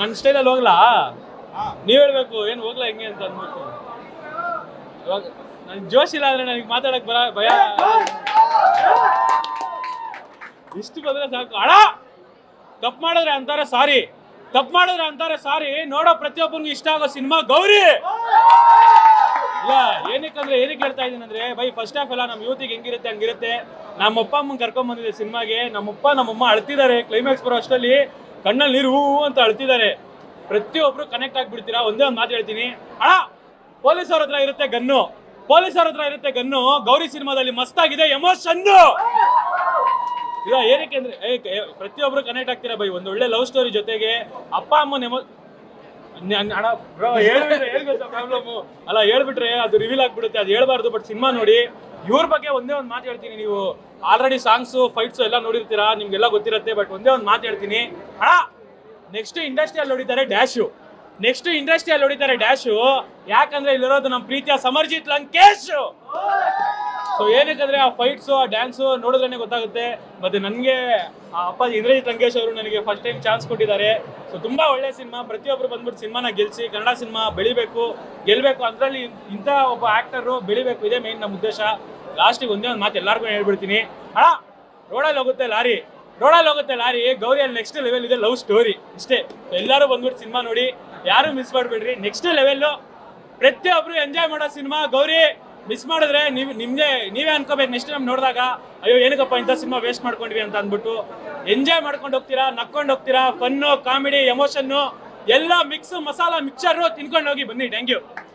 ನನ್ನ ಸ್ಟೈಲಲ್ಲಿ ಹೋಗ್ಲಾ? ನೀವ್ ಹೇಳ್ಬೇಕು, ಏನ್ ಹೋಗ್ಲಾ ಹೆಂಗೆ ಅಂತ ಅನ್ಬೇಕು ಇವಾಗ ನನ್ ಜೋಶ್ ಇಲ್ಲ ಅಂದ್ರೆ ನನಗೆ ಮಾತಾಡಕ್ ಬರ ಭಯ. ಇಷ್ಟು ಬಂದ್ರೆ ಸಾಕು. ಅಡ ತಪ್ಪು ಮಾಡಿದ್ರೆ ಅಂತಾರೆ ಸಾರಿ. ತಪ್ಪು ಮಾಡಿದ್ರೆ ಅಂತಾರೆ ಸಾರಿ. ನೋಡೋ ಪ್ರತಿಯೊಬ್ಬನಿಗೂ ಇಷ್ಟ ಆಗೋ ಸಿನಿಮಾ ಗೌರಿ. ಇಲ್ಲ ಏನಕ್ಕಂದ್ರೆ ಏನಕ್ಕೆ ಹೇಳ್ತಾ ಇದ್ದೀನಿ ಅಂದ್ರೆ, ಬೈ ಫಸ್ಟ್ ಆಫ್ ಎಲ್ಲ ನಮ್ಮ ಯೂತಿಗೆ ಹೆಂಗಿರುತ್ತೆ, ಹಂಗಿರುತ್ತೆ. ನಮ್ಮ ಅಪ್ಪ ಅಮ್ಮಂಗೆ ಕರ್ಕೊಂಡ್ ಬಂದಿದೆ ಸಿನಿಮಾಗೆ. ನಮ್ಮಪ್ಪ, ನಮ್ಮಮ್ಮ ಅಳ್ತಿದ್ದಾರೆ. ಕ್ಲೈಮ್ಯಾಕ್ಸ್ ಬರೋ ಅಷ್ಟರಲ್ಲಿ ಕಣ್ಣಲ್ಲಿ ನೀರು ಅಂತ ಅಳ್ತಿದ್ದಾರೆ. ಪ್ರತಿಯೊಬ್ರು ಕನೆಕ್ಟ್ ಆಗ್ಬಿಡ್ತೀರಾ? ಒಂದೇ ಒಂದು ಮಾತು ಹೇಳ್ತೀನಿ. ಅಣ್ಣ, ಪೊಲೀಸ್ ಅವ್ರ ಹತ್ರ ಇರುತ್ತೆ ಗನ್ನು. ಪೊಲೀಸ್ ಅವ್ರ ಹತ್ರ ಇರುತ್ತೆ ಗನ್ನು. ಗೌರಿ ಸಿನಿಮಾದಲ್ಲಿ ಮಸ್ತಾಗಿದೆ ಎಮೋಷನ್ ಈಗ ಏನಕ್ಕೆ ಅಂದ್ರೆ ಪ್ರತಿಯೊಬ್ರು ಕನೆಕ್ಟ್ ಆಗ್ತೀರಾ ಬೈ? ಒಂದು ಒಳ್ಳೆ ಲವ್ ಸ್ಟೋರಿ ಜೊತೆಗೆ ಅಪ್ಪ, ಅಮ್ಮನ ಎಮೋ ನ- ಅಣ್ಣ ಬ್ರೋ ಪ್ರಾಬ್ಲಮ್ ಅಲ್ಲ, ಹೇಳ್ಬಿಟ್ರೆ ಅದು ರಿವೀಲ್ ಆಗ್ಬಿಡುತ್ತೆ. ಅದು ಹೇಳ್ಬಾರ್ದು ಬಟ್ ಸಿನಿಮಾ ನೋಡಿ. ಇವ್ರ ಬಗ್ಗೆ ಒಂದೇ ಒಂದು ಮಾತು ಹೇಳ್ತೀನಿ. ನೀವು ಆಲ್ರೆಡಿ ಸಾಂಗ್ಸು ಫೈಟ್ಸು ಎಲ್ಲ ನೋಡಿರ್ತೀರಾ, ನಿಮ್ಗೆಲ್ಲ ಗೊತ್ತಿರುತ್ತೆ ಬಟ್ ಒಂದೇ ಒಂದು ಮಾತು ಹೇಳ್ತೀನಿ. ಅಣ್ಣ ನೆಕ್ಸ್ಟ್ ಇಂಡಸ್ಟ್ರಿಯಲ್ಲಿ ನೋಡಿದ್ದಾರೆ ಡ್ಯಾಶು ನೆಕ್ಸ್ಟ್ ಇಂಡಸ್ಟ್ರಿಯಲ್ಲಿ ನೋಡಿದ್ದಾರೆ ಡ್ಯಾಶು ಯಾಕಂದ್ರೆ ಇಲ್ಲಿರೋದು ನಮ್ಮ ಪ್ರೀತಿಯ ಸಮರ್ಜಿತ್ ಲಂಕೇಶ್. ಸೊ ಏನಕ್ಕಂದ್ರೆ ಆ ಫೈಟ್ಸು ಆ ಡ್ಯಾನ್ಸು ನೋಡಿದ್ರೇ ಗೊತ್ತಾಗುತ್ತೆ ಮತ್ತೆ ನನಗೆ ಆ ಅಪ್ಪ ಇಂದ್ರಜಿತ್ ಲಂಕೇಶ್ ಅವರು ನನಗೆ ಫಸ್ಟ್ ಟೈಮ್ ಚಾನ್ಸ್ ಕೊಟ್ಟಿದ್ದಾರೆ. ಸೊ ತುಂಬಾ ಒಳ್ಳೆ ಸಿನಿಮಾ ಪ್ರತಿಯೊಬ್ಬರು ಬಂದ್ಬಿಟ್ಟು ಸಿನಿಮಾನ ಗೆಲ್ಸಿ, ಕನ್ನಡ ಸಿನಿಮಾ ಬೆಳಿಬೇಕು, ಗೆಲ್ಬೇಕು. ಅದರಲ್ಲಿ ಇಂಥ ಒಬ್ಬ ಆ್ಯಕ್ಟರು ಬೆಳಿಬೇಕು, ಇದೇ ಮೇನ್ ನಮ್ಮ ಉದ್ದೇಶ. ಲಾಸ್ಟಿಗೆ ಒಂದೇ ಒಂದು ಮಾತು ಎಲ್ಲರಿಗೂ ಹೇಳ್ಬಿಡ್ತೀನಿ. ಅಣ್ಣ, ರೋಡಲ್ಲಿ ಹೋಗುತ್ತೆ ಲಾರಿ. ರೋಡಲ್ಲಿ ಹೋಗುತ್ತೆ ಲಾರಿ, ಗೌರಿಯಲ್ಲಿ ನೆಕ್ಸ್ಟ್ ಲೆವೆಲ್ ಇದೆ ಲವ್ ಸ್ಟೋರಿ ಇಷ್ಟೇ. ಎಲ್ಲರೂ ಬಂದ್ಬಿಟ್ಟು ಸಿನಿಮಾ ನೋಡಿ. ಯಾರು ಮಿಸ್ ಮಾಡಬೇಡ್ರಿ. ನೆಕ್ಸ್ಟ್ ಲೆವೆಲ್ಲು ಪ್ರತಿಯೊಬ್ರು ಎಂಜಾಯ್ ಮಾಡೋ ಸಿನಿಮಾ ಗೌರಿ ಮಿಸ್ ಮಾಡಿದ್ರೆ ನೀವು ನಿಮ್ಮದೇ ನೀವೇ ಅನ್ಕೋಬೇಕು ನೆಕ್ಸ್ಟ್ ಟೈಮ್ ನೋಡಿದಾಗ. ಅಯ್ಯೋ, ಏನಕ್ಕಪ್ಪ ಇಂಥ ಸಿನಿಮಾ ವೇಸ್ಟ್ ಮಾಡ್ಕೊಂಡ್ವಿ ಅಂತ ಅಂದ್ಬಿಟ್ಟು. ಎಂಜಾಯ್ ಮಾಡ್ಕೊಂಡು ಹೋಗ್ತೀರಾ? ನಕ್ಕೊಂಡು ಹೋಗ್ತೀರಾ? ಫನ್ನು ಕಾಮಿಡಿ ಎಮೋಷನ್ನು ಎಲ್ಲ ಮಿಕ್ಸ್ ಮಸಾಲ ಮಿಕ್ಸರು ತಿನ್ಕೊಂಡು ಹೋಗಿ ಬನ್ನಿ. Thank you